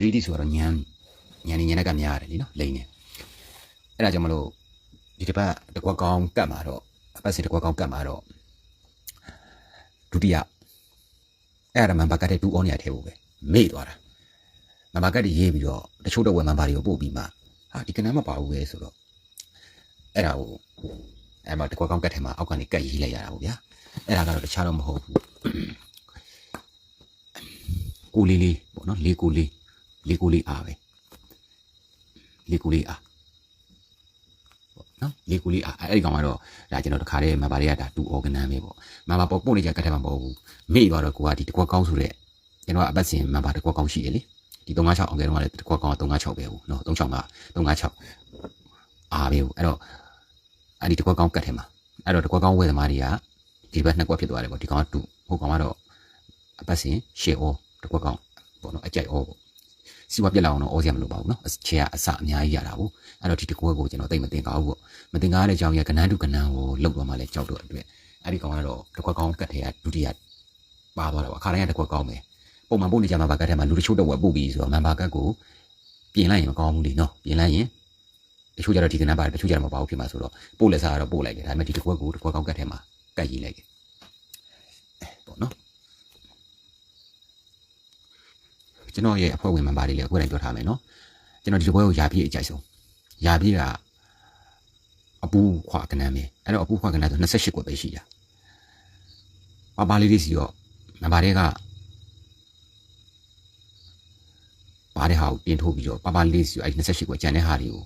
ရီတီဆိုတော့ညမ်းညမ်းနေညမ်းကများရတယ်လीနော်လိန်နေအဲ့ဒါကြောင့်မလို့ဒီတစ်ပတ်တကွက်ကောင်းကတ်မှာတော့အပတ်စီတကွက်ကောင်းကတ်မှာတော့ဒုတိယအဲ့ဒါမှဘာကတ်တဲ့2 on ရထဲဖို့ပဲမေ့သွားတာမဘာကတ်တွေရေးပြီးတော့တချို့တော့ဝယ်မှဘာတွေကိုပို့ပြီးမှဟာဒီကနန်းမပါဘူးပဲဆိုတော့အဲ့ဒါကိုအဲ့မှာတကွက်ကောင်းကတ်ထဲမှာအောက်ကနေကတ်ရေးလိုက်ရတာပေါ့ဗျာအဲ့ဒါကတော့တခြားတော့မဟုတ်ဘူးကိုလေးလေးပေါ့နော်လေးကိုလေး လေးကိုလေးအားပဲလေးကိုလေးအားပေါ့နော်လေးကိုလေးအားအဲ့ဒီကောင်ကတော့ဒါကျွန်တော်တခါတည်းမဘာတွေကဒါတူ organ ပဲပေါ့မဘာပေါ့ပို့နေကြကတ်တယ်မှာမဟုတ်ဘူးမေ့သွားတော့ကိုကဒီတကွက်ကောင်းဆိုတဲ့ကျွန်တော်ကအပတ်စဉ်မဘာတကွက်ကောင်းရှိရလေဒီ356အောင်ကဲတော့လည်းတကွက်ကောင်း356ပဲဘူးနော်36မှာ356အားပဲဘူးအဲ့တော့အဲ့ဒီတကွက်ကောင်းကတ်တယ်မှာအဲ့တော့တကွက်ကောင်းဝယ်သမားတွေကဒီဘက်နှစ်ကွက်ဖြစ်သွားတယ်ပေါ့ဒီကောင်ကတူဟိုကောင်ကတော့အပတ်စဉ်ရှေ့ all တကွက်ကောင်းပေါ့နော်အကြိုက်ဩပေါ့ စီဝါပြက်လာအောင်တော့ဩစရာမလိုပါဘူးနော်ခြေကအစအများကြီးရတာပေါ့အဲ့တော့ဒီတကွက်ကိုကျွန်တော်သိမတင်ကားဘူးပေါ့မတင်ကားတဲ့အကြောင်းရကနန်းတုကနန်းကိုလောက်သွားမှလည်းကြောက်တော့အတွက်အဲ့ဒီကောင်ကတော့တကွက်ကောင်းကတ်ထဲကဒုတိယပါသွားတာပေါ့အခါတိုင်းကတကွက်ကောင်းပဲပုံမှန်ပို့နေကြမှာပါကတ်ထဲမှာလူတချို့တော့ဝက်ပို့ပြီးဆိုတော့မန်ပါကတ်ကိုပြင်လိုက်ရင်မကောင်းဘူးလीနော်ပြင်လိုက်ရင်တချို့ကြတော့ဒီကနန်းပါတယ်တချို့ကြတော့မပါဘူးဖြစ်မှာဆိုတော့ပို့လက်စားကတော့ပို့လိုက်တယ်ဒါပေမဲ့ဒီတကွက်ကိုတကွက်ကောင်းကတ်ထဲမှာကတ်ရေးလိုက်တယ်ပေါ့နော် ကျွန်တော်ရဲ့အဖွဲ့ဝင်မန်ပါတွေလည်းအခုတိုင်းပြောထားမယ်နော်ကျွန်တော်ဒီတစ်ပွဲကိုယာပြည့်အကြိုက်ဆုံးယာပြည့်ကအပူခွာကနန်းပဲအဲ့တော့အပူခွာကနန်းဆို28ကိုပဲရှိတာပါပါလေးလေးစီတော့မန်ပါတွေကပါတဲ့ဟာကိုတင်ထိုးပြီးတော့ပါပါလေးလေးစီအဲ့28ကိုကြံတဲ့ဟာတွေကို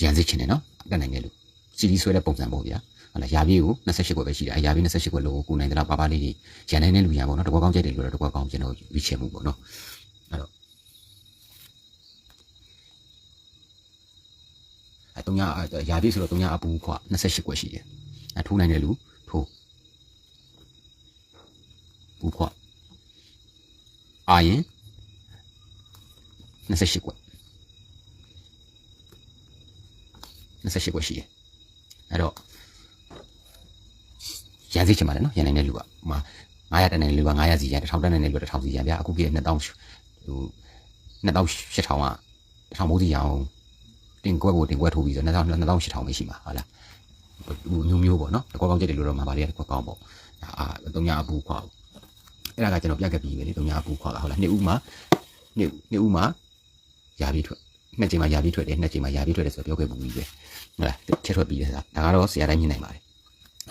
ရန်စစ်ချင်တယ်နော်တက်နိုင်တယ်လို့စီဒီဆွဲတဲ့ပုံစံပေါ့ဗျာ ဟုတ်လားယာပြည့်ကို28ကိုပဲရှိတယ်အယာပြည့်28ကိုလို့ကိုနိုင်တယ်လားပါပါလေးတွေရန်နိုင်တဲ့လူရန်ပေါ့နော်တကွာကောင်းကြိုက်တယ်လို့တော့တကွာကောင်းကျွန်တော်ရွေးချယ်မှုပေါ့နော်အဲ့တော့အဲတုံညာယာပြည့်ဆိုတော့တုံညာအပူခွ28ကိုရှိတယ်အဲထိုးနိုင်တယ်လူထိုးပူခွအာရင်28ကို28ကိုရှိတယ်အဲ့တော့ ရန်စိတ်ချင်ပါတယ်နော်ရန်နိုင်တဲ့လူကဟိုမှာ900တန်းတဲ့လူက900စီရန်1000တန်းတဲ့လူက1000စီရန်ဗျာအခုကြီး2000ဟို2000 8000က1000မိုးစီရအောင်တင်ကွက်ကိုတင်ကွက်ထိုးပြီးဆို2000 2000 8000ပဲရှိမှာဟုတ်လားမျိုးမျိုးပေါ့နော်တကွက်ကောင်းချက်တွေလို့တော့မှာပါလေတကွက်ကောင်းပေါ့အာတုံညာအပူခွာအဲ့ဒါကကျွန်တော်ပြခဲ့ပြီးပဲလေတုံညာအပူခွာကဟုတ်လားနှစ်ဦးမှာနှစ်နှစ်ဦးမှာယာပြီးထွက်နှစ်ချိန်မှာယာပြီးထွက်တယ်နှစ်ချိန်မှာယာပြီးထွက်တယ်ဆိုတော့ပြောခဲ့ပူပြီးပဲဟုတ်လားချက်ထွက်ပြီးတယ်ဆိုတာဒါကတော့ဆရာတိုင်းမြင်နိုင်ပါတယ်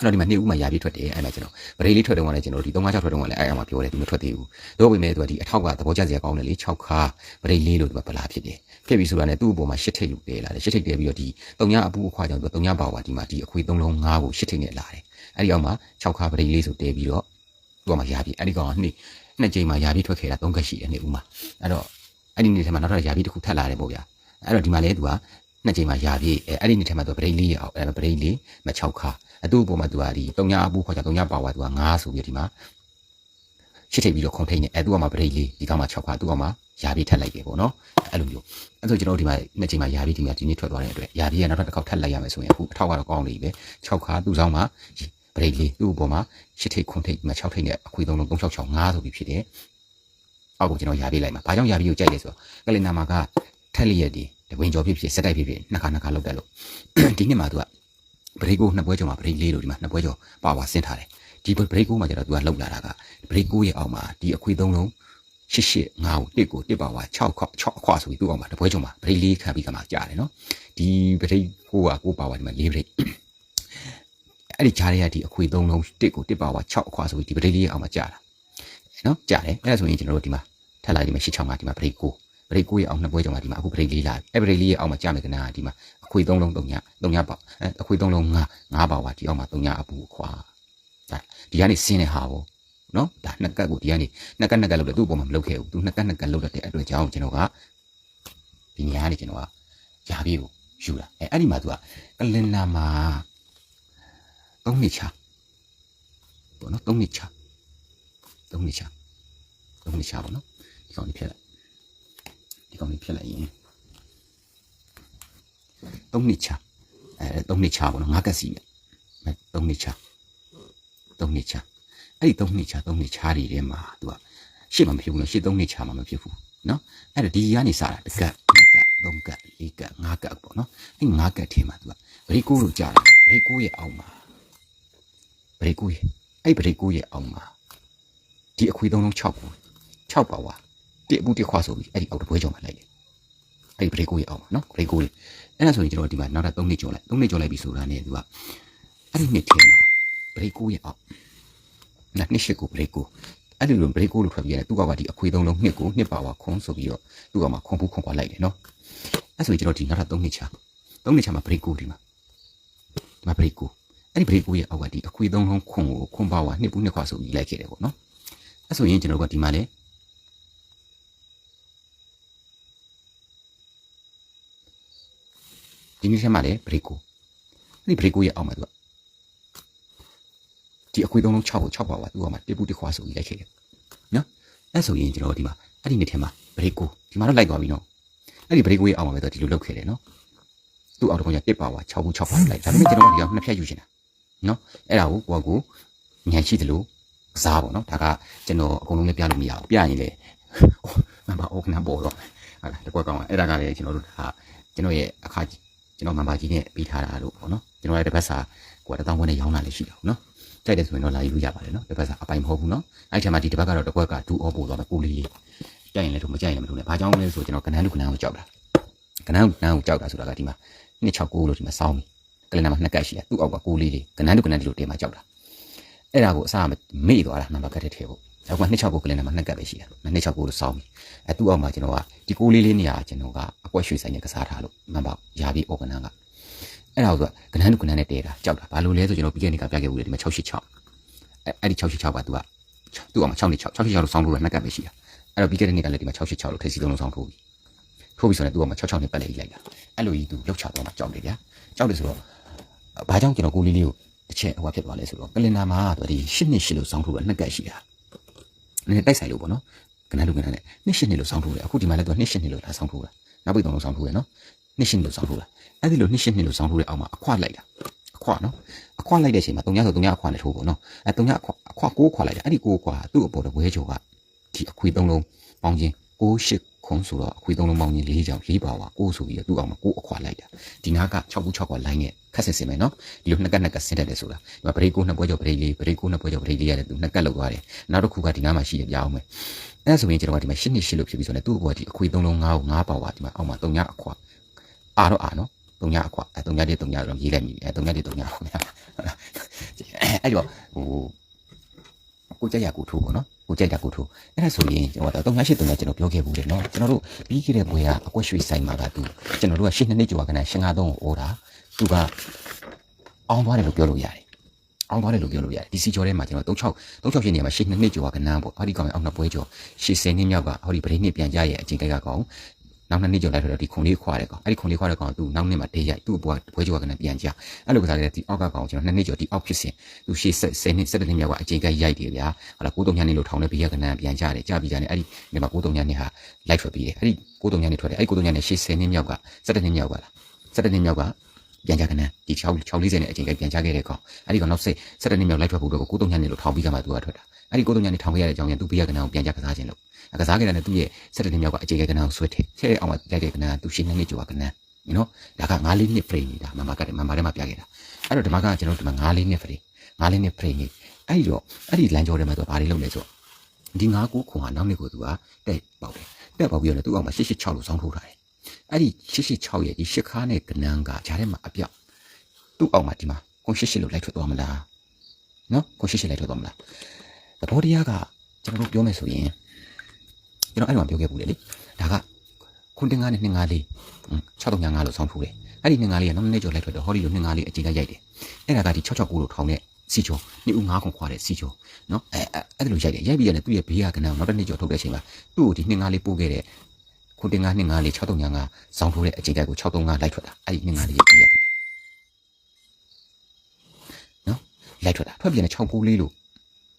အဲ့တော့ဒီမှာနှစ်ဦးမှယာပြီးထွက်တယ်အဲ့မှာကျွန်တော်ဗရိတ်လေးထွက်တော့လည်းကျွန်တော်ဒီ356ထွက်တော့လည်းအဲ့အမှာပြောတယ်သူမထွက်သေးဘူးတော့ပြင်မဲ့သူကဒီအထောက်ကသဘောကျစရာကောင်းတယ်လေ6ခါဗရိတ်လေးလို့သူကဗလာဖြစ်တယ်ဖြစ်ပြီဆိုတာနဲ့သူ့အပေါ်မှာရှစ်ထိတ်လူတဲလာတယ်ရှစ်ထိတ်တဲပြီးတော့ဒီ3ညအပူအခွာကြောင့်သူ3ညပါဝါဒီမှာဒီအခွေ3လုံး5ကိုရှစ်ထိတ်နဲ့လာတယ်အဲ့ဒီအောက်မှာ6ခါဗရိတ်လေးဆိုတဲပြီးတော့သူကမှယာပြီးအဲ့ဒီကောင်ကနှစ်နှစ်ကြိမ်မှယာပြီးထွက်ခဲ့တာ3ခက်ရှိတယ်နှစ်ဦးမှာအဲ့တော့အဲ့ဒီနေ့ထဲမှာနောက်ထပ်ယာပြီးတစ်ခုထပ်လာတယ်ပေါ့ဗျာအဲ့တော့ဒီမှာလဲသူကနှစ်ကြိမ်မှယာပြီးအဲ့အဲ့ဒီနေ့ထဲမှာသူဗရိတ်လေးရအောင်အဲ့ဗရိတ်လေးမ6ခါ အတူအပေါ်မှာသူကဒီတုံညာအပူခေါ်ကြတုံညာပါဝါသူက9ဆိုပြီးဒီမှာရှစ်ထိပ်ပြီးတော့ခုံထိန်နေအဲသူကမှဗရိတ်လေးဒီကောင်မှ6ခါသူကမှယာပြီးထက်လိုက်တယ်ပေါ့နော်အဲ့လိုမျိုးအဲ့ဆိုကျွန်တော်တို့ဒီမှာနှစ်ချိန်မှာယာပြီးဒီမှာဒီနေ့ထွက်သွားတဲ့အတွက်ယာပြီးကနောက်တစ်ခေါက်ထက်လိုက်ရမယ်ဆိုရင်အခုအထောက်ကတော့ကောင်းနေပြီပဲ6ခါသူ့ဆောင်မှာဗရိတ်လေးသူ့အပေါ်မှာရှစ်ထိပ်ခုံထိန်ဒီမှာ6ထိပ်နဲ့အခွေ3လုံး366 5ဆိုပြီးဖြစ်တယ်အောက်ကိုကျွန်တော်ယာပြီးလိုက်မှာဘာကြောင့်ယာပြီးကိုကြိုက်လဲဆိုတော့ကလင်နာမှာကထက်လျက်ဒီတဝင်းကြော်ဖြစ်ဖြစ်စက်တိုက်ဖြစ်ဖြစ်နှစ်ခါနှစ်ခါလောက်တက်လို့ဒီနှစ်မှာသူက ဘရိတ်ကိုနှစ်ပွဲကျော်မှာဘရိတ်လေးလို့ဒီမှာနှစ်ပွဲကျော်ပါဝါဆင်းထားတယ်ဒီဘရိတ်ကိုမှကျတော့ तू ကလောက်လာတာကဘရိတ်ကိုရဲ့အောက်မှာဒီအခွေသုံးလုံးရှစ်ရှစ်ငါးကိုတစ်ကိုတစ်ပါဝါ6ခွ6အခွာဆိုပြီးသူ့အောက်မှာတစ်ပွဲကျော်မှာဘရိတ်လေးခံပြီးကမှကြားတယ်နော်ဒီဘရိတ်ကိုကကိုပါဝါဒီမှာလေးဘရိတ်အဲ့ဒီကြားရတဲ့ဒီအခွေသုံးလုံးတစ်ကိုတစ်ပါဝါ6အခွာဆိုပြီးဒီဘရိတ်လေးရဲ့အောက်မှာကြားတာနော်ကြားတယ်အဲ့ဒါဆိုရင်ကျွန်တော်တို့ဒီမှာထပ်လိုက်ဒီမှာ6 6မှာဒီမှာဘရိတ်ကို ဘရိတ်ကိုရဲ့အောက်နှစ်ပွဲကျော်မှာဒီမှာအခုဘရိတ်လေးလာအဲ့ဘရိတ်လေးရဲ့အောက်မှာကြားမယ်ကနာဒီမှာအခွေသုံးလုံး3ည3ညပေါ့အဲအခွေသုံးလုံး5 5ပါဝါဒီအောက်မှာ3ညအပူခွာဒါဒီကနေဆင်းတဲ့ဟာကိုနော်ဒါနှစ်ကတ်ကိုဒီကနေနှစ်ကတ်နှစ်ကတ်လောက်တယ်သူ့အပေါ်မှာမလုပ်ခဲ့ဘူးသူနှစ်ကတ်နှစ်ကတ်လောက်တဲ့အတွက်ကြောင့်ကျွန်တော်ကဒီနေရာကနေကျွန်တော်ကယာပြေးကိုယူလာအဲအဲ့ဒီမှာသူကကလင်နာမှာ3နှစ်ချပေါ့နော်3နှစ်ချ3နှစ်ချ3နှစ်ချပေါ့နော်ဒီကောင်လေးဖြတ်လိုက် ဒီကောင်လေးဖြတ်လိုက်ရင်3နှစ်ချအဲ3နှစ်ချပေါ့နော်ငါးကက်စီပဲ3နှစ်ချ3နှစ်ချအဲ့ဒီ3နှစ်ချ3နှစ်ချတွေထဲမှာ तू ကရှေ့မှာမဖြစ်ဘူးနော်ရှေ့3နှစ်ချမှာမဖြစ်ဘူးနော်အဲ့တော့ဒီကနေစတာတစ်ကတ်နှစ်ကတ်သုံးကတ်လေးကတ်ငါးကတ်ပေါ့နော်အဲ့ငါးကတ်ထဲမှာသူကဗရိတ်ကိုလို့ကြာတာဗရိတ်ကိုရဲ့အောက်မှာဗရိတ်ကိုရဲ့အဲ့ဗရိတ်ကိုရဲ့အောက်မှာဒီအခွေသုံးလုံး6ခု6ပါဝါ တိအပူတိခွာဆိုပြီးအဲ့ဒီအောက်တပွဲကြော်မှာလိုက်တယ်အဲ့ဒီဗရိတ်ကိုရဲ့အောက်မှာနော်ဗရိတ်ကိုလေးအဲ့ဒါဆိုရင်ကျွန်တော်ဒီမှာနောက်ထပ်3နှစ်ကြော်လိုက်3နှစ်ကြော်လိုက်ပြီဆိုတာနဲ့သူကအဲ့ဒီနှစ်ထဲမှာဗရိတ်ကိုရဲ့အောက်နော်နှစ်ရှိကိုဗရိတ်ကိုအဲ့ဒီလို break ကိုလို့ထွက်ပြီးရတယ်သူကပါဒီအခွေသုံးလုံးနှစ်ကိုနှစ်ပါဝါခွန်ဆိုပြီးတော့သူကမှခွန်ဖူးခွန်ခွာလိုက်တယ်နော်အဲ့ဆိုရင်ကျွန်တော်ဒီနောက်ထပ်3နှစ်ချ3နှစ်ချမှာ break ကိုဒီမှာဒီမှာ break ကိုအဲ့ဒီ break ကိုရဲ့အောက်ကဒီအခွေသုံးလုံးခွန်ကိုခွန်ပါဝါနှစ်ပူးနှစ်ခွာဆိုပြီးလိုက်ခဲ့တယ်ပေါ့နော်အဲ့ဆိုရင်ကျွန်တော်ကဒီမှာလေ ဒီနေ့ထဲမှာလေ break ကိုအဲ့ဒီ break ကိုရဲ့အောက်မှာသူကဒီအခွေသုံးလုံး6ကို6ပါပါသူကမှတစ်ပူတစ်ခွာဆိုပြီးလိုက်ခဲ့တယ်နော်အဲ့ဆိုရင်ကျွန်တော်ဒီမှာအဲ့ဒီနှစ်ထဲမှာဘရိတ်ကိုဒီမှာတော့လိုက်သွားပြီနော်အဲ့ဒီဘရိတ်ကိုရဲ့အောက်မှာပဲတော့ဒီလိုလုပ်ခဲ့တယ်နော်သူ့အောက်တော့ကတစ်ပါပါ6ဘူး6ပါလိုက်ဒါပေမဲ့ကျွန်တော်ကဒီအောင်နှစ်ဖြတ်ယူချင်တာနော်အဲ့ဒါကိုကိုကကိုညံရှိတယ်လို့ကစားပေါ့နော်ဒါကကျွန်တော်အကုန်လုံးလည်းပြလို့မရဘူးပြရင်လေမမအော်ခဏပေါ်တော့ဟာတကွက်ကောင်းအဲ့ဒါကလည်းကျွန်တော်တို့ဒါကျွန်တော်ရဲ့အခါ ကျွန်တော်မန်ပါကြီးနဲ့ပြီးထားတာလို့ပေါ့နော်ကျွန်တော်ရဲ့တစ်ပတ်စာကိုကတသောင်းခွန်းနဲ့ရောင်းတာလည်းရှိတယ်နော်ကြိုက်တယ်ဆိုရင်တော့လာယူလို့ရပါတယ်နော်တစ်ပတ်စာအပိုင်မဟုတ်ဘူးနော်အဲ့ဒီထဲမှာဒီတစ်ပတ်ကတော့တစ်ခွက်ကဒူအောပို့သွားမယ်ကိုလေးလေးကြိုက်ရင်လည်းတို့မကြိုက်ရင်လည်းမတို့နဲ့ဘာကြောင့်လဲဆိုကျွန်တော်ကနန်းလူကနန်းကိုကြောက်တာကနန်းကနန်းကိုကြောက်တာဆိုတာကဒီမှာ269လို့ဒီမှာစောင်းပြီကလင်နာမှာနှစ်ကတ်ရှိတယ်သူ့အောက်ကကိုလေးလေးကနန်းလူကနန်းဒီလိုတင်မှာကြောက်တာအဲ့ဒါကိုအစားမေ့သွားတာနံပါတ်ကတ်တဲ့ထဲဖို့ နောက်က269ကလင်နာမှာနှစ်ကတ်ပဲရှိတယ်269လို့စောင်းပြီအဲ့သူ့အောက်မှာကျွန်တော်ကဒီကိုလေးလေးနေရာကျွန်တော်ကအကွက်ရွှေဆိုင်နဲ့ကစားထားလို့မှန်ပါရာပြီးအော်ကနန်းကအဲ့ဒါကိုကနန်းလူကနန်းနဲ့တဲတာကြောက်တာဘာလို့လဲဆိုကျွန်တော်ပြီးခဲ့တဲ့ကပြခဲ့ဘူးလေဒီမှာ686အဲ့အဲ့ဒီ686ပါ तू ကသူ့အောင်6နေ6 686လို့စောင်းလို့နှစ်ကပ်ပဲရှိတာအဲ့တော့ပြီးခဲ့တဲ့နေ့ကလည်းဒီမှာ686လို့ထိစီသုံးလုံးစောင်းထိုးပြီထိုးပြီဆိုရင်သူ့အောင်မှာ66နဲ့ပတ်လေလိုက်တာအဲ့လိုကြီး तू လောက်ချတော့မှကြောက်တယ်ဗျာကြောက်တယ်ဆိုတော့ဘာကြောင့်ကျွန်တော်ကိုလေးလေးကိုတစ်ချက်ဟိုဖြစ်သွားလဲဆိုတော့ကလင်နာမှာသူဒီ8နှစ်8လို့စောင်းထိုးတာနှစ်ကပ်ရှိတာ နည်းနည်းတိုက်ဆိုင်လို့ပေါ့နော်ကနန်းလူကနန်းနဲ့နှစ်8နှစ်လို့စောင်းထိုးတယ်အခုဒီမှာလည်းသူနှစ်8နှစ်လို့လာစောင်းထိုးတာနောက်ပိတ်သုံးလုံးစောင်းထိုးတယ်နော်နှစ်8နှစ်လို့စောင်းထိုးတာအဲ့ဒီလိုနှစ်8နှစ်လို့စောင်းထိုးတဲ့အောက်မှာအခွလိုက်တာအခွနော်အခွလိုက်တဲ့အချိန်မှာတုံညာဆိုတုံညာအခွနဲ့ထိုးပေါ့နော်အဲတုံညာအခွအခွကိုးခွာလိုက်တယ်အဲ့ဒီကိုးခွာသူ့အပေါ်တပွဲကျော်ကဒီအခွေသုံးလုံးပေါင်းချင်း6 8ခွန်ဆိုတော့အခွေသုံးလုံးပေါင်းချင်း၄ကြောင်၄ပါဝါ6ဆိုပြီးတော့သူ့အောင်မှာ6အခွာလိုက်တာဒီနာက6ခု6ခွာလိုင်းနဲ့ ခက်စစ်စင်မယ်နော်ဒီလိုနှစ်ကတ်နှစ်ကတ်ဆင်းတတ်တယ်ဆိုတာဒီမှာဗရိတ်ကိုနှစ်ပွဲကျော်ဗရိတ်လေးဗရိတ်ကိုနှစ်ပွဲကျော်ဗရိတ်လေးရတယ်သူနှစ်ကတ်လောက်သွားတယ်နောက်တစ်ခုကဒီနားမှာရှိတယ်ပြအောင်မယ်အဲဆိုရင်ကျွန်တော်ကဒီမှာ၈နှစ်၈လို့ဖြစ်ပြီးဆိုတော့သူ့အပေါ်ဒီအခွေသုံးလုံး9ကို9ပါဝါဒီမှာအောက်မှာတုံညာအခွာအာတော့အာနော်တုံညာအခွာအဲတုံညာလေးတုံညာတော့ရေးလိုက်ပြီအဲတုံညာလေးတုံညာဟုတ်လားအဲ့တော့ဟိုကိုကြက်ရကိုထိုးပေါ့နော်ကိုကြက်တာကိုထိုးအဲ့ဒါဆိုရင်ကျွန်တော်တော့308 3ကျွန်တော်ပြောခဲ့ဘူးတယ်နော်ကျွန်တော်တို့ပြီးခဲ့တဲ့ဘွေကအကွက်ရွှေဆိုင်မှာကသူကျွန်တော်တို့ကရှင်းနှစ်နှစ်ကျော်ကနရှင်း53ကိုအော်တာ သူကအောင်းသွားတယ်လို့ပြောလို့ရတယ်အောင်းသွားတယ်လို့ပြောလို့ရတယ်ဒီစီကျော်ထဲမှာကျွန်တော်36 36ရှင်းနေရာမှာရှင်းနှစ်နှစ်ကျော်ကနန်းပေါ့ဟောဒီကောင်အောက်နှစ်ပွဲကျော်80နှစ်မြောက်ကဟောဒီပရိနှစ်ပြန်ကြရဲ့အချိန်ကိတ်ကကောင်နောက်နှစ်နှစ်ကျော်လိုက်တော့ဒီခုံလေးခွာတယ်ကောင်အဲ့ဒီခုံလေးခွာတဲ့ကောင်သူနောက်နှစ်မှာတေးရိုက်သူ့ဘွားဘွဲကျော်ကလည်းပြန်ကြအဲ့လိုကစားခဲ့တဲ့ဒီအောက်ကကောင်ကျွန်တော်နှစ်နှစ်ကျော်ဒီအောက်ဖြစ်စဉ်သူရှေ့10နှစ်17နှစ်မြောက်ကအချိန်ကိတ်ရိုက်တယ်ဗျာဟလာ93ညနေလို့ထောင်တဲ့ဘေးကကနန်းပြန်ကြတယ်ကြပြီးကြတယ်အဲ့ဒီဒီမှာ93ညနေဟာလိုက်ထွက်ပြီးတယ်အဲ့ဒီ93ညနေထွက်တယ်အဲ့ဒီ93ညနေရှေ့10နှစ်မြောက်က17နှစ်မြောက်ကလား17နှစ်မြောက်က ပြန်ကြကနန်းဒီ6 640နဲ့အချိန်ကိတ်ပြန်ကြခဲ့တဲ့ကောင်အဲ့ဒီကောင်နောက်စိတ်17နှစ်မြောက်လိုက်ထွက်ဖို့တော့93ညနေလို့ထောင်ပြီးကမှသူကထွက်တာအဲ့ဒီ93ညနေထောင်ခဲ့ရတဲ့အကြောင်းရသူဘေးကကနန်းကိုပြန်ကြကစားခြင်းလို့ကစားခဲ့တဲ့နဲ့သူ့ရဲ့17နှစ်မြောက်ကအချိန်ကိတ်ကနန်းကိုဆွဲထည့်ဆဲအောင်မှာလိုက်တဲ့ကနန်းသူရှေ့နှစ်နှစ်ကျော်ကနန်းနော်ဒါက9လေးနှစ် frame နေတာမမကတည်းကမမထဲမှာပြခဲ့တာအဲ့တော့ဒီမှာကကျွန်တော်ဒီမှာ9လေးနှစ် frame 9လေးနှစ် frame အဲ့ဒီတော့အဲ့ဒီလမ်းကြောထဲမှာသူဘာတွေလုပ်လဲဆိုတော့ဒီ9ကိုခွန်ဟာနောက်နှစ်ကိုသူကတက်ပေါက်တယ်တက်ပေါက်ပြီးတော့သူ့အောင်မှာ886လို့စောင်းထိုးထားတယ် အဲ့ဒီ886ရဲ့ဒီရှစ်ခါနဲ့ကနန်းကဂျားထဲမှာအပြောက်သူ့အောင်မှာဒီမှာခွန်88လို့လိုက်ထွက်သွားမလားနော်ခွန်88လိုက်ထွက်သွားမလားသဘောတရားကကျွန်တော်တို့ပြောမယ်ဆိုရင်ကျွန်တော်အဲ့လိုပြောခဲ့ဘူးလေဒါကခွန်တင်ကားနဲ့254 6355လို့ဆောင်းထိုးတယ်အဲ့ဒီ254ကနောက်နေ့ကျော်လိုက်ထွက်တော့ဟောဒီလို254အချိန်ကရိုက်တယ်အဲ့ဒါကဒီ669လို့ထောင်းတဲ့စီကျော်နှစ်ဦး9ခွန်ခွာတဲ့စီကျော်နော်အဲအဲ့ဒါလိုရိုက်တယ်ရိုက်ပြီးရတယ်သူ့ရဲ့ဘေးကကနန်းနောက်တစ်နေ့ကျော်ထုတ်တဲ့အချိန်မှာသူ့ကိုဒီ254ပို့ခဲ့တဲ့ ခွန်တင်ကား254 6355ဆောင်းထိုးတဲ့အချိန်ကကို635လိုက်ထွက်တာအဲ့ဒီ254ရဲ့ဘေးကကနန်းနော်လိုက်ထွက်တာထွက်ပြန်တဲ့694လေးလို့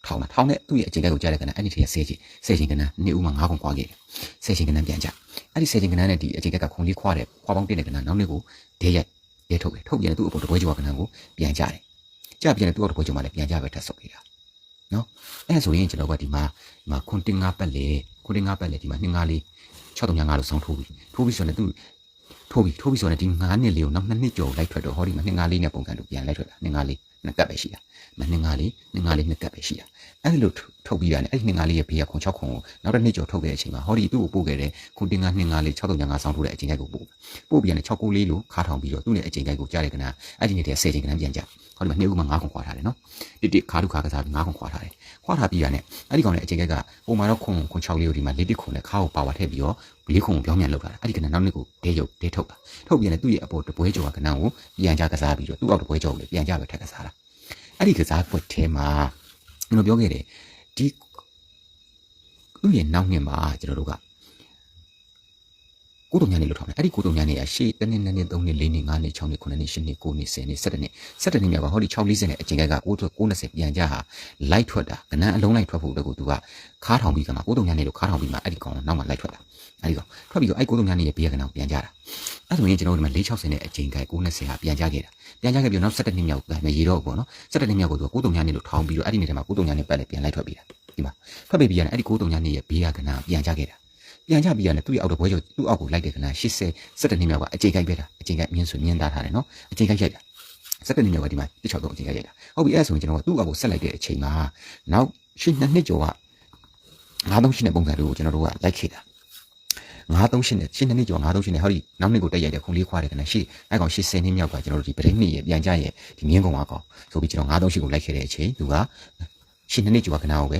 ထောင်းတာထောင်းတဲ့သူ့ရဲ့အချိန်ကကိုကြားတဲ့ကနန်းအဲ့ဒီထည့်ဆဲချင်းဆဲချင်းကနန်းနှစ်ဦးမှာ9ခွန်ခွာခဲ့တယ်ဆဲချင်းကနန်းပြန်ကြအဲ့ဒီဆဲချင်းကနန်းနဲ့ဒီအချိန်ကခွန်လေးခွာတဲ့ခွာပေါင်းတင်တဲ့ကနန်းနောက်နေ့ကိုဒဲရိုက်ဒဲထုတ်တယ်ထုတ်ပြန်သူ့အပေါ်တပွဲကျော်ကနန်းကိုပြန်ကြတယ်ကြပြန်သူ့အပေါ်တပွဲကျော်မှလည်းပြန်ကြပဲထပ်ဆုပ်ခဲ့တာနော်အဲ့ဆိုရင်ကျွန်တော်ကဒီမှာဒီမှာခွန်တင်ငါပတ်လေခွန်တင်ငါပတ်လေဒီမှာနှင်းငါလေး 635လို့ဆောင်းထိုးပြီးထိုးပြီးဆိုတော့ तू ထိုးပြီးထိုးပြီးဆိုတော့ဒီ9နှစ်လေးကိုနောက်2နှစ်ကျော်လိုက်ထွက်တော့ဟောဒီမှာ2 5လေးနဲ့ပုံစံလို့ပြန်လိုက်ထွက်တာ2 5လေးနှစ်ကပ်ပဲရှိတာ မ2 5လေး2 5လေးနှစ်ကပ်ပဲရှိတာအဲ့ဒီလိုထုတ်ပြီးတာနဲ့အဲ့ဒီ2 5လေးရဲ့ဘေးကခွန်6ခွန်ကိုနောက်တစ်နှစ်ကျော်ထုတ်တဲ့အချိန်မှာဟောဒီသူ့ကိုပို့ခဲ့တဲ့ခွန်တင်က2 5လေး635ဆောင်းထိုးတဲ့အချိန်ကိုပို့ပို့ပြီးရတယ်6 9လေးလို့ခါထောင်ပြီးတော့သူ့ရဲ့အချိန်ကိုကြားတဲ့ကနာအဲ့ဒီနေ့တည်း10ချိန်ကနန်းပြန်ကြဟောဒီမှာနှစ်ဦးမှာ9ခွန်ခွာထားတယ်နော်တိတိခါဒုခါကစားပြီး9ခွန်ခွာထားတယ်ခွာထားပြီးရတယ်အဲ့ဒီကောင်လည်းအချိန်ကပုံမှန်တော့ခွန်ခွန်6လေးကိုဒီမှာလေးတစ်ခွန်နဲ့ခါကိုပါဝါထည့်ပြီးတော့လေးခွန်ကိုပြောင်းပြန်လောက်တာအဲ့ဒီကနန်းနောက်နှစ်ကိုဒဲရုပ်ဒဲထုတ်တာထုတ်ပြီးရတယ်သူ့ရဲ့အပေါ်တပွဲကျော်ကနန်းကိုပြန်ကြကစားပြီးတော့သူ့အောက်တပွဲကျော်ကိုလည်းပြန်ကြပဲထက်ကစားတာ အဲ့ဒီကစားပွဲထဲမှာကျွန်တော်ပြောခဲ့တယ်ဒီသူ့ရဲ့နောက်နှစ်မှာကျွန်တော်တို့က ကိုတုံညာနေလို့ထောင်းတယ်အဲ့ဒီကိုတုံညာနေရရှေ့တစ်နှစ်နှစ်နှစ်သုံးနှစ်လေးနှစ်ငါးနှစ်6နှစ်9နှစ်10နှစ်9နှစ်10နှစ်17နှစ်17နှစ်မြောက်ကဟောဒီ640နဲ့အချိန်က9 90ပြန်ကြဟာလိုက်ထွက်တာကနန်းအလုံးလိုက်ထွက်ဖို့အတွက်ကိုသူကခါထောင်ပြီးကမှကိုတုံညာနေလို့ခါထောင်ပြီးမှအဲ့ဒီကောင်နောက်မှလိုက်ထွက်တာအဲ့ဒီကောင်ထွက်ပြီးတော့အဲ့ကိုတုံညာနေရဲ့ဘေးကနန်းပြန်ကြတာအဲ့ဆိုရင်ကျွန်တော်တို့ဒီမှာ460နဲ့အချိန်က990ဟာပြန်ကြခဲ့တာပြန်ကြခဲ့ပြီးနောက်17နှစ်မြောက်ကမရေတော့ဘူးပေါ့နော်17နှစ်မြောက်ကိုသူကကိုတုံညာနေလို့ထောင်ပြီးတော့အဲ့ဒီနေ့တည်းမှာကိုတုံညာနေပတ်လေပြန်လိုက်ထွက်ပြီးတာဒီမှာထွက်ပြီးပြီးရတယ်အဲ့ဒီကိုတုံညာနေရဲ့ဘေးကနန်းပြန်ကြခဲ့တာ ပြန်ကြပြီးရတယ်သူ့ရဲ့အောက်တော့ဘွဲကျော်သူ့အောက်ကိုလိုက်တဲ့ခဏ80 17နှစ်မြောက်ကအချိန်ကိုက်ပဲတာအချိန်ကိုက်မြင်းဆိုမြင်းသားထားတယ်နော်အချိန်ကိုက်ရိုက်တာ17နှစ်မြောက်ကဒီမှာ163အချိန်ကိုက်ရိုက်တာဟုတ်ပြီအဲ့ဒါဆိုရင်ကျွန်တော်ကသူ့အောက်ကိုဆက်လိုက်တဲ့အချိန်မှာနောက်ရှင်းနှစ်နှစ်ကျော်က938နဲ့ပုံစံတွေကိုကျွန်တော်တို့ကလိုက်ခဲ့တာ938နဲ့ရှင်းနှစ်နှစ်ကျော်938နဲ့ဟောဒီနောက်နှစ်ကိုတက်ရိုက်တဲ့ခုံလေးခွာတဲ့ခဏရှေ့အဲ့ကောင်80နှစ်မြောက်ကကျွန်တော်တို့ဒီပရိနှစ်ရဲ့ပြန်ကြရဲ့ဒီမြင်းကုံအကောင်ဆိုပြီးကျွန်တော်938ကိုလိုက်ခဲ့တဲ့အချိန်သူကရှင်းနှစ်နှစ်ကျော်ကခဏကိုပဲ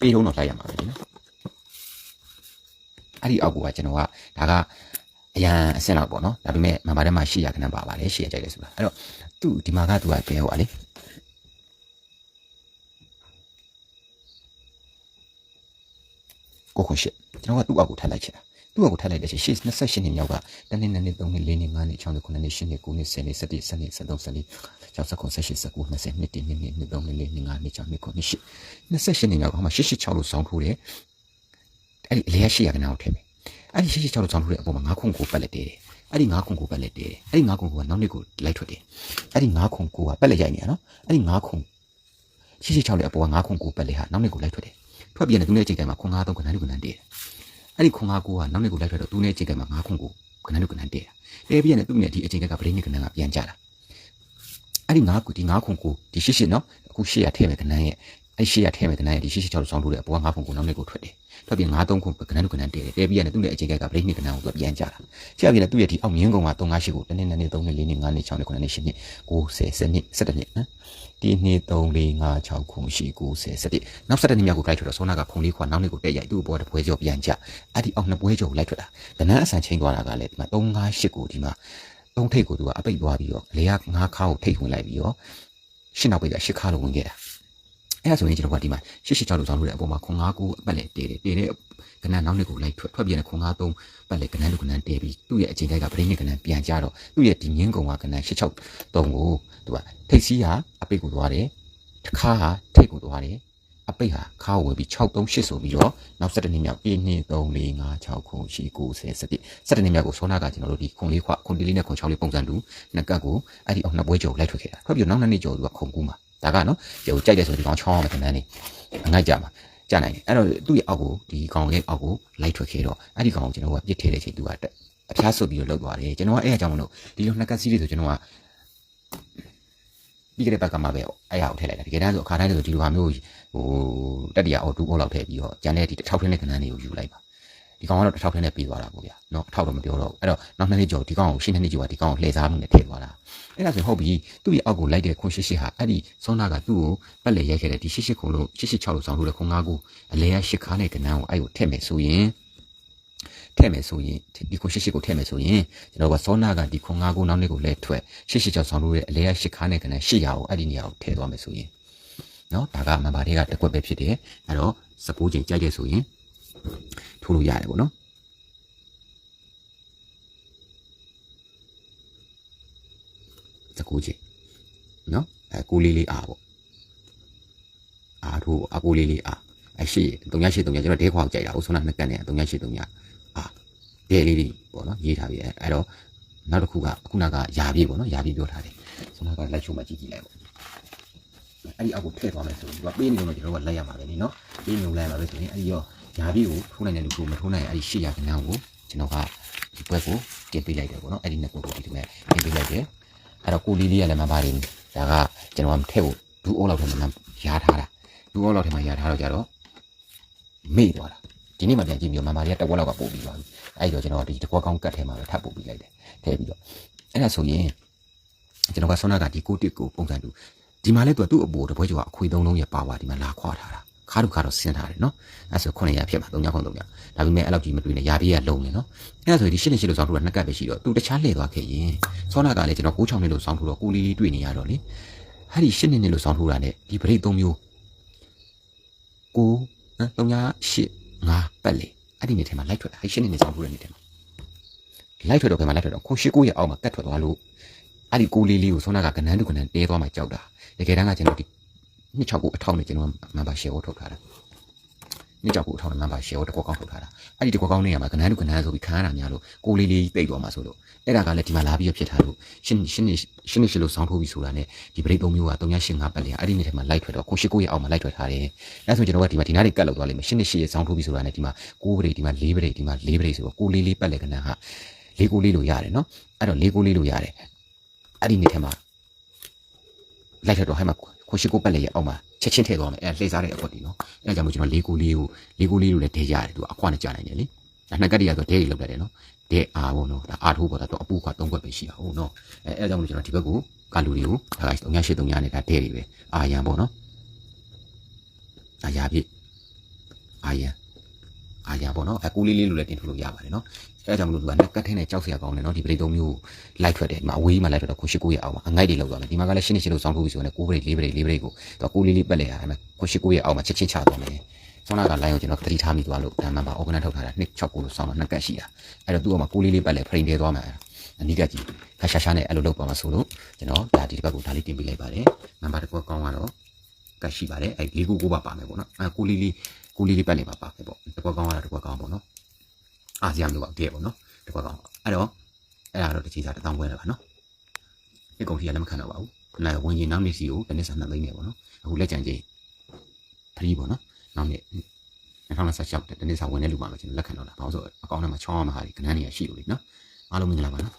ပေးတော့တော့လိုက်ရမှာပဲနော်အဲ့ဒီအောက်ကကျွန်တော်ကဒါကအရန်အဆင့်လောက်ပေါ့နော်ဒါပေမဲ့မမထဲမှာရှိရခဏပါပါတယ်ရှိရကြိုက်တယ်ဆိုတာအဲ့တော့သူဒီမှာကသူကဘယ်ဟောလေကိုခွန်ရှစ်ကျွန်တော်ကသူ့အောက်ကိုထပ်လိုက်ချင်တာသူ့အောက်ကိုထပ်လိုက်တဲ့ချိန်ရှစ်28နှစ်မြောက်ကတနေ့နှစ်နှစ်3နှစ်4နှစ်5နှစ်6နှစ်9နှစ်10နှစ်9နှစ်10နှစ်10နှစ်11နှစ်12 13 14 16 18 19 20နှစ်1နှစ်2နှစ်3နှစ်4နှစ်5နှစ်6နှစ်9နှစ်10 28နှစ်မြောက်ကဟိုမှာ886လို့ဆောင်းထိုးတယ်အဲ့ဒီအလဲရှိရကနာကိုထည့်မယ်အဲ့ဒီ886လို့ဆောင်းထိုးတဲ့အပေါ်မှာ9ခုကိုပတ်လက်တဲတယ်အဲ့ဒီ9ခုကိုပတ်လက်တဲတယ်အဲ့ဒီ9ခုကနောက်နေ့ကိုလိုက်ထွက်တယ်အဲ့ဒီ9ခုကိုကပတ်လက်ရိုက်နေရနော်အဲ့ဒီ9ခု886ရဲ့အပေါ်က9ခုကိုပတ်လက်ဟာနောက်နေ့ကိုလိုက်ထွက်တယ်ထွက်ပြန်တယ်သူနဲ့အချိန်တိုင်းမှာခွန်9 3ခဏလေးကနန်းတဲတယ်အဲ့ဒီခွန်9ကိုကနောက်နေ့ကိုလိုက်ထွက်တော့သူနဲ့အချိန်တိုင်းမှာ9ခုကိုခဏလေးကနန်းတဲတာတဲပြန်တယ်သူနဲ့ဒီအချိန်ကပရိနိကနန်းကပြန်ကြတာ အဲ့ဒီ9ခုဒီ9ခုကိုဒီရှစ်ရှစ်နော်အခုရှစ်ရထည့်မယ်ကနန်းရဲ့အဲ့ရှေ့ရထဲမှာကနန်းဒီရှေ့ရှေ့6လို့ဆောင်းလို့တဲ့အပေါ်က9ဖုန်ကိုနောက်နေ့ကိုထွက်တယ်ထွက်ပြီး9 3ခုကနန်းတို့ကနန်းတဲတယ်တဲပြီးရတယ်သူ့ရဲ့အချိန်ကဘရိတ်နှစ်ကနန်းကိုသူပြန်ကြတာရှေ့ရပြီးလည်းသူ့ရဲ့ဒီအောက်မြင်းကုံက3 5 8ကိုတနေ့နေ့3နေ့4နေ့5နေ့6နေ့9နေ့10နေ့9 10 10နှစ်17နှစ်နော်ဒီနေ့3 4 5 6ခု8 9 10 17နောက်17နှစ်မြောက်ကိုလိုက်ထွက်တော့ဆောနာကခုံလေးခွာနောက်နေ့ကိုတက်ရိုက်သူ့ဘောတပွဲကျော်ပြန်ကြအဲ့ဒီအောက်နှစ်ပွဲကျော်ကိုလိုက်ထွက်တာကနန်းအဆန်ချင်းသွားတာကလည်းဒီမှာ3 5 8ကိုဒီမှာ သုံးထိပ်ကိုသူကအပိတ်သွားပြီးတော့လေကငါးခါကိုထိတ်ဝင်လိုက်ပြီးတော့ရှင်းနောက်ပိတ်ကရှစ်ခါလို့ဝင်ခဲ့တာအဲ့ဒါဆိုရင်ကျွန်တော်ကဒီမှာရှစ်ရှစ်6လို့ဆောင်းလို့တဲ့အပေါ်မှာခွန်9ကိုအပတ်လေတေးတယ်တေးတဲ့ကနန်းနောက်နှစ်ကိုလိုက်ထွက်ထွက်ပြန်တဲ့ခွန်9 3ပတ်လေကနန်းလူကနန်းတေးပြီးသူ့ရဲ့အချိန်တိုက်ကပရိနိကနန်းပြန်ကြတော့သူ့ရဲ့ဒီမြင်းကုံကကနန်း6 6 3ကိုသူကထိတ်စီးဟာအပိတ်ကိုသွားတယ်တစ်ခါဟာထိတ်ကိုသွားတယ် အပိတ်ဟာခါဝယ်ပြီး6 3 8ဆိုပြီးတော့နောက်7နှစ်မြောက်1 2 3 4 5 6ခု8 9 10 17 17နှစ်မြောက်ကိုဆောနာကကျွန်တော်တို့ဒီခွန်လေးခွခွန်တီလေးနဲ့ခွန်6လေးပုံစံတူနှစ်ကတ်ကိုအဲ့ဒီအောင်နှစ်ပွဲကျော်လိုက်ထွက်ခဲ့တာထွက်ပြီးနောက်နှစ်နှစ်ကျော်သူကခုံကူးမှာဒါကနော်ဒီကိုကြိုက်တယ်ဆိုဒီကောင်ချောင်းအောင်တဲ့နန်းနေအငိုက်ကြမှာကြနိုင်တယ်အဲ့တော့သူ့ရဲ့အောက်ကိုဒီကောင်ရဲ့အောက်ကိုလိုက်ထွက်ခဲ့တော့အဲ့ဒီကောင်ကိုကျွန်တော်ကပြစ်ထည့်တဲ့အချိန်သူကအဖျားဆုပ်ပြီးတော့လောက်သွားတယ်ကျွန်တော်ကအဲ့အကြောင်းမလို့ဒီလိုနှစ်ကတ်စီးလေးဆိုကျွန်တော်က ပြီးကြတဲ့ဘက်ကမှပဲအဲ့ဟာကိုထည့်လိုက်တာတကယ်တမ်းဆိုအခါတိုင်းဆိုဒီလိုဟာမျိုးဟိုတက်တရအော်တူအော်လောက်ထည့်ပြီးတော့ကျန်တဲ့ဒီတစ်ထောက်ထင်းတဲ့ကဏ္ဍတွေကိုယူလိုက်ပါဒီကောင်ကတော့တစ်ထောက်ထင်းနဲ့ပြီးသွားတာပေါ့ဗျာเนาะအထောက်တော့မပြောတော့ဘူးအဲ့တော့နောက်နှစ်နှစ်ကျော်ဒီကောင်ကိုရှင်းနှစ်နှစ်ကျော်ကဒီကောင်ကိုလှည့်စားမှုနဲ့ထည့်သွားတာအဲ့ဒါဆိုဟုတ်ပြီသူ့ရဲ့အောက်ကိုလိုက်တဲ့ခွန်ရှိရှိဟာအဲ့ဒီစောနာကသူ့ကိုပတ်လေရိုက်ခဲ့တဲ့ဒီရှိရှိခုံလို့ရှိရှိ6လို့ဆောင်းလို့တဲ့ခွန်9ကိုအလဲရရှစ်ခါနဲ့ကဏ္ဍကိုအဲ့ကိုထည့်မယ်ဆိုရင် ထည့်မယ်ဆိုရင်ဒီခွန်88ကိုထည့်မယ်ဆိုရင်ကျွန်တော်ကစောနာကဒီခွန်9ကိုနောက်နေ့ကိုလဲထွက်88ကြောင့်ဆောင်လို့ရဲ့အလဲရ8ခါနဲ့ခဏ8ရာကိုအဲ့ဒီနေရာကိုထည့်သွားမယ်ဆိုရင်နော်ဒါကမန်ပါတွေကတစ်ကွက်ပဲဖြစ်တယ်အဲ့တော့16ချိန်ကြိုက်တယ်ဆိုရင်ထိုးလို့ရတယ်ပေါ့နော်တကူချင်းနော်အဲကိုလေးလေးအားပေါ့အားတို့အကိုလေးလေးအားအရှိ338 338ကျွန်တော်ဒဲခွာကိုကြိုက်တာဥဆုံးနာနှစ်ကန်နဲ့338 338 အားဒဲလေးလေးပေါ့နော်ရေးထားပြီအဲ့တော့နောက်တစ်ခုကအခုနကယာပြည့်ပေါ့နော်ယာပြည့်ပြောထားတယ်ဆွမ်းနာကလက်ချုံမှကြည့်ကြည့်လိုက်ပေါ့အဲ့ဒီအောက်ကိုထည့်သွားမယ်ဆိုတော့ပေးနေတော့ကျွန်တော်ကလက်ရမှာပဲနိနော်ပေးနေလို့လိုက်မှာပဲဆိုရင်အဲ့ဒီရောယာပြည့်ကိုထိုးနိုင်တဲ့လူကိုမထိုးနိုင်အဲ့ဒီရှေ့ရကနန်းကိုကျွန်တော်ကဒီဘက်ကိုတင်ပေးလိုက်တယ်ပေါ့နော်အဲ့ဒီနှစ်ခုကိုဒီမဲ့တင်ပေးလိုက်တယ်အဲ့တော့ကိုလေးလေးကလည်းမပါတယ်ဒါကကျွန်တော်ကထည့်ဖို့ဒူးအိုးလောက်ထဲမှာရားထားတာဒူးအိုးလောက်ထဲမှာရားထားတော့ကြတော့မေ့သွားတာ ဒီနေ့မှပြန်ကြည့်ပြီးတော့မမလေးကတဝက်လောက်ကပို့ပြီးသွားပြီအဲ့တော့ကျွန်တော်ဒီတကွက်ကောင်းကတ်ထဲမှာပဲထပ်ပို့ပြီးလိုက်တယ်ထည့်ပြီးတော့အဲ့ဒါဆိုရင်ကျွန်တော်ကဆောနာကဒီကိုတစ်ကိုပုံစံတူဒီမှာလဲသူကသူ့အပေါ်တပွဲကျော်ကအခွေသုံးလုံးရဲ့ပါဝါဒီမှာလာခွာထားတာခါတူခါတော့ဆင်းထားတယ်နော်အဲ့ဆို900ဖြစ်မှာ300ခွန်300ဒါပေမဲ့အဲ့လောက်ကြီးမတွေ့နဲ့ရာပြေးကလုံးနေနော်အဲ့ဒါဆိုဒီရှင်းနေရှင်းလို့ဆောင်းထူတာနှစ်ကပ်ပဲရှိတော့သူတခြားလှည့်သွားခဲ့ရင်ဆောနာကလည်းကျွန်တော်96နှစ်လို့ဆောင်းထူတော့ကိုလီလီတွေ့နေရတော့လေအဲ့ဒီရှင်းနေနေလို့ဆောင်းထူတာနဲ့ဒီပရိတ်3မျိုးကိုနော်308 5ပတ်လေအဲ့ဒီနေထဲမှာလိုက်ထွက်တာအဲ့ရှင်းနေနေဆောင်းထူတဲ့နေထဲမှာလိုက်ထွက်တော့ခင်မှာလိုက်ထွက်တော့ကိုရှိကိုရဲ့အောက်မှာကတ်ထွက်သွားလို့အဲ့ဒီကိုလီလီကိုဆောနာကကနန်းတူကနန်းတဲသွားမှကြောက်တာတကယ်တမ်းကကျွန်တော်ဒီနှစ်6ကိုအထောက်နဲ့ကျွန်တော်မန်ပါရှယ်ကိုထုတ်ထားတာ နှစ်ကြောက်ကိုအထောက်နဲ့မှပါရှယ်ကိုတကွက်ကောင်းထုတ်ထားတာအဲ့ဒီတကွက်ကောင်းနေရမှာကနန်းတူကနန်းဆိုပြီးခန်းရတာများလို့ကိုလေးလေးတိတ်သွားမှာဆိုလို့အဲ့ဒါကလည်းဒီမှာလာပြီးဖြစ်ထားလို့ရှင်းရှင်းရှင်းရှင်းလို့ဆောင်းထိုးပြီးဆိုတာနဲ့ဒီပရိတ်သုံးမျိုးက385ပတ်လေအဲ့ဒီနေ့ထဲမှာလိုက်ထွက်တော့ကိုရှိကိုရဲ့အောက်မှာလိုက်ထွက်ထားတယ်အဲ့ဆိုကျွန်တော်ကဒီမှာဒီနားတွေကတ်လောက်သွားလိမ့်မယ်ရှင်းရှင်းရဲ့ဆောင်းထိုးပြီးဆိုတာနဲ့ဒီမှာ6ပရိတ်ဒီမှာ4ပရိတ်ဒီမှာ4ပရိတ်ဆိုတော့ကိုလေးလေးပတ်လေကနန်းဟာ၄ကိုလေးလို့ရတယ်နော်အဲ့တော့၄ကိုလေးလို့ရတယ်အဲ့ဒီနေ့ထဲမှာလိုက်ထွက်တော့ဟဲ့မှာကိုရှိကိုပတ်လေရဲ့အောက်မှာ ချက်ချင်းထည့်သွားမယ်အဲလှည့်စားတဲ့အခွက်ဒီနော်အဲကြောင့်မို့ကျွန်တော်လေးကိုလေးကိုလေးကိုလေးလို့လည်းဒဲရတယ်သူအခွက်နဲ့ကြာနိုင်တယ်လေဒါနှစ်ကတ်တည်းကတော့ဒဲကြီးလောက်တယ်နော်ဒဲအားပေါ့နော်ဒါအားထိုးပေါ့ဒါတော့အပူခွက်၃ခွက်ပဲရှိတာဟုတ်နော်အဲအဲကြောင့်မို့ကျွန်တော်ဒီဘက်ကိုကာလိုတွေကိုဒါက383ညနဲ့ဒါဒဲတွေပဲအာရန်ပေါ့နော်အာရပြည့်အာရန် အာရန်ပေါ့နော်အကူလေးလေးလို့လည်းတင်ထုတ်လို့ရပါတယ်နော်အဲကြောင့်မလို့သူကနှစ်ကတ်ထင်းနဲ့ကြောက်စရာကောင်းတယ်နော်ဒီပရိတ်၃မျိုးလိုက်ထွက်တယ်ဒီမှာအဝေးမှာလိုက်ထွက်တော့ကိုရှိကိုရဲ့အောက်မှာအငိုက်တွေလောက်သွားမယ်ဒီမှာကလည်းရှင်းနေရှင်းလို့စောင်းထိုးပြီးဆိုရင်ကိုပရိတ်၄ပရိတ်၄ပရိတ်ကိုသူကကိုလေးလေးပက်လေရတယ်ကိုရှိကိုရဲ့အောက်မှာချက်ချင်းချသွားမယ်ဆောနာကလိုင်းကိုကျွန်တော်သတိထားမိသွားလို့ဒါမှမဟုတ် organize ထုတ်ထားတာ269လို့စောင်းတော့နှစ်ကတ်ရှိတာအဲ့တော့သူ့အောက်မှာကိုလေးလေးပက်လေဖရိန်တဲသွားမှာအနိကကြီးခါရှာရှာနဲ့အဲ့လိုလုပ်ပါမှာဆိုလို့ကျွန်တော်ဒါဒီတစ်ပတ်ကိုဒါလေးတင်ပေးလိုက်ပါတယ်နံပါတ်တစ်ခုကောင်းကတော့ကတ်ရှိပါတယ်အဲ့လေးကိုကိုပါပါမယ်ပေါ့နော်အဲ့ကိုလေးလေး ကိုလေးလေးပက်လေပါပါမယ်ပေါ့တစ်ခွက်ကောင်းကတော့တစ်ခွက်ကောင်းပေါ့နော်အားစရာမျိုးပါတည်းပေါ့နော်တစ်ခွက်ကောင်းအဲ့တော့အဲ့ဒါတော့တစ်ချီစားတစ်တောင်းပွဲလည်းပါနော်ဒီကုန်ထီကလည်းမခံတော့ပါဘူးခဏဝင်ရင်နောက်နေ့စီကိုတစ်နေ့စာနှစ်သိန်းနေပေါ့နော်အခုလက်ကြံကြီးဖရီးပေါ့နော်နောက်နေ့2026တနေ့စာဝင်တဲ့လူမှမကျွန်တော်လက်ခံတော့တာဘာလို့ဆိုအကောင့်ထဲမှာချောင်းမှာဟာဒီကနန်းနေရရှိလို့လေနော်အားလုံးမင်္ဂလာပါနော်